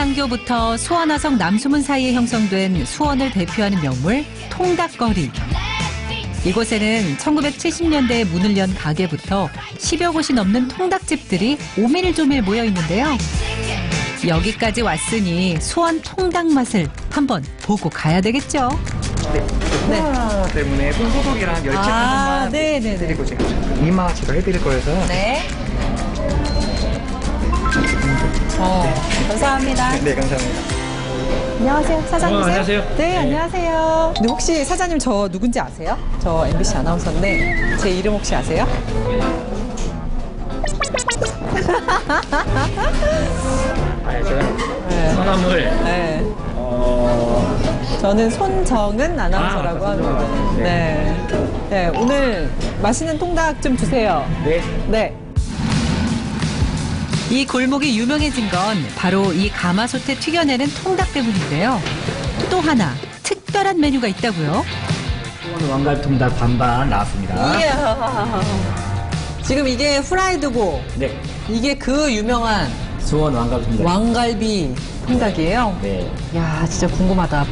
대향교부터 수원화성 남수문 사이에 형성된 수원을 대표하는 명물 통닭거리. 이곳에는 1970년대에 문을 연 가게부터 10여 곳이 넘는 통닭집들이 오밀조밀 모여 있는데요. 여기까지 왔으니 수원 통닭 맛을 한번 보고 가야 되겠죠. 네. 코로나 때문에 손 소독이랑 열체 한 아, 번만 네네네. 해드리고 제가 이마 치료해드릴 거여서 네. 감사합니다. 네 감사합니다. 안녕하세요, 사장님. 어, 안녕하세요. 네, 네. 안녕하세요. 근데 혹시 사장님 저 누군지 아세요? 저 MBC 아나운서인데 제 이름 혹시 아세요? 아, 제가 네. 성함을 네. 어, 저는 손정은 아나운서라고 아, 합니다. 손정은. 네. 네, 오늘 맛있는 통닭 좀 주세요. 네. 네. 이 골목이 유명해진 건 바로 이 가마솥에 튀겨내는 통닭 때문인데요. 또 하나 특별한 메뉴가 있다고요. 수원 왕갈비 통닭 반반 나왔습니다. 이야. 지금 이게 후라이드고 네. 이게 그 유명한 수원 왕갈비 통닭. 왕갈비 통닭이에요. 네. 야, 진짜 궁금하다.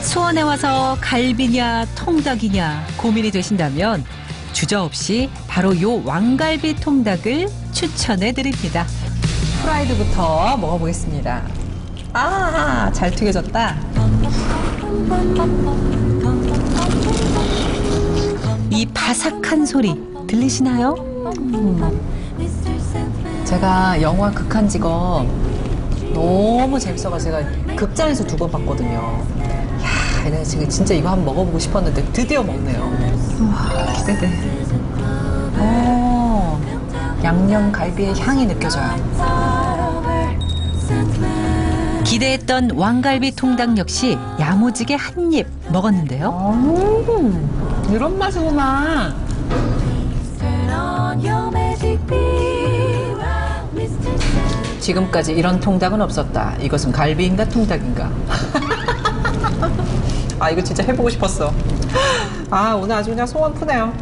수원에 와서 갈비냐 통닭이냐 고민이 되신다면 주저 없이 바로 요 왕갈비 통닭을 추천해 드립니다. 프라이드부터 먹어보겠습니다. 아, 잘 튀겨졌다. 이 바삭한 소리 들리시나요? 음. 제가 영화 극한 직업 너무 재밌어가지고 제가 극장에서 두 번 봤거든요. 지금 진짜 이거 한번 먹어보고 싶었는데 드디어 먹네요. 와, 기대돼. 오, 양념 갈비의 향이 느껴져요. 기대했던 왕갈비 통닭 역시 야무지게 한 입 먹었는데요. 음, 이런 맛이구만. 지금까지 이런 통닭은 없었다. 이것은 갈비인가 통닭인가? 아 이거 진짜 해보고 싶었어. 아 오늘 아주 그냥 소원 푸네요.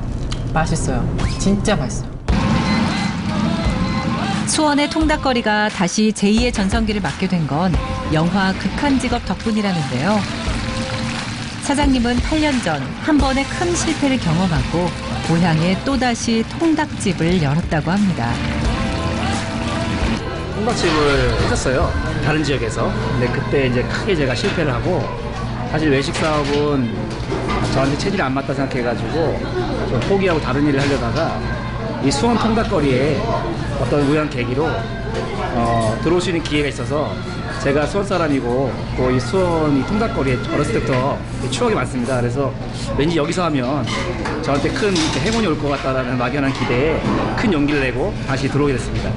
맛있어요. 진짜 맛있어요. 수원의 통닭거리가 다시 제2의 전성기를 맞게 된 건 영화 극한 직업 덕분이라는데요. 사장님은 8년 전 한 번의 큰 실패를 경험하고 고향에 또다시 통닭집을 열었다고 합니다. 통닭집을 했었어요. 다른 지역에서. 근데 그때 이제 크게 제가 실패를 하고 사실 외식 사업은 저한테 체질이 안 맞다 생각해가지고 좀 포기하고 다른 일을 하려다가 이 수원 통닭거리에 어떤 우연 계기로 어, 들어올 수 있는 기회가 있어서 제가 수원 사람이고 또 이 수원 이 통닭거리에 어렸을 때부터 추억이 많습니다. 그래서 왠지 여기서 하면 저한테 큰 행운이 올 것 같다라는 막연한 기대에 큰 용기를 내고 다시 들어오게 됐습니다.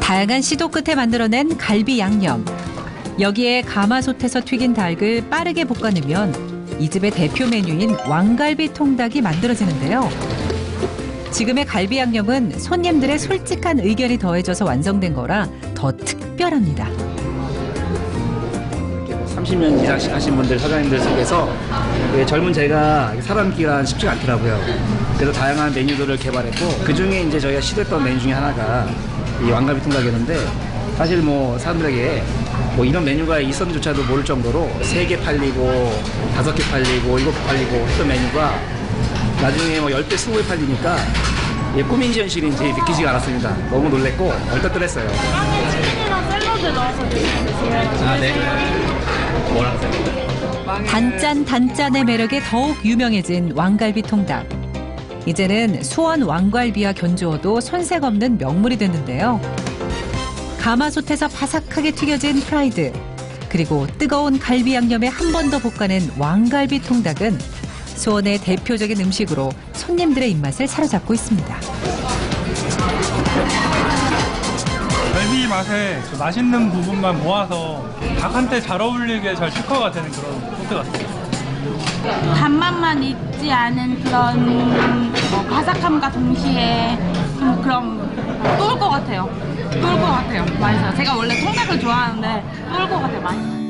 다양한 시도 끝에 만들어낸 갈비 양념. 여기에 가마솥에서 튀긴 닭을 빠르게 볶아내면 이 집의 대표 메뉴인 왕갈비 통닭이 만들어지는데요. 지금의 갈비 양념은 손님들의 솔직한 의견이 더해져서 완성된 거라 더 특별합니다. 30년 이상 하신 분들 사장님들 속에서 그 젊은 제가 살아남기가 쉽지가 않더라고요. 그래서 다양한 메뉴들을 개발했고 그 중에 이제 저희가 시도했던 메뉴 중에 하나가 이 왕갈비 통닭이었는데 사실 뭐 사람들에게 뭐 이런 메뉴가 있었는조차도 모를 정도로 세 개 팔리고 다섯 개 팔리고 일곱 개 팔리고 했던 메뉴가 나중에 뭐 10배, 20배 팔리니까 이게 꿈인지 현실인지 믿기지가 않았습니다. 너무 놀랬고 얼떨떨했어요. 아, 네. 뭐라고 단짠 단짠의 매력에 더욱 유명해진 왕갈비 통닭. 이제는 수원 왕갈비와 견주어도 손색 없는 명물이 됐는데요. 가마솥에서 바삭하게 튀겨진 프라이드, 그리고 뜨거운 갈비 양념에 한 번 더 볶아낸 왕갈비 통닭은 수원의 대표적인 음식으로 손님들의 입맛을 사로잡고 있습니다. 갈비 맛에 그 맛있는 부분만 모아서 닭한테 잘 어울리게 잘 특화가 되는 그런 소스 같아요. 단맛만 있지 않은 그런 어, 바삭함과 동시에 좀 그런 또올 것 같아요. 또올것 같아요. 맛있어요. 제가 원래 통닭을 좋아하는데 또올것 같아요. 맛있어요.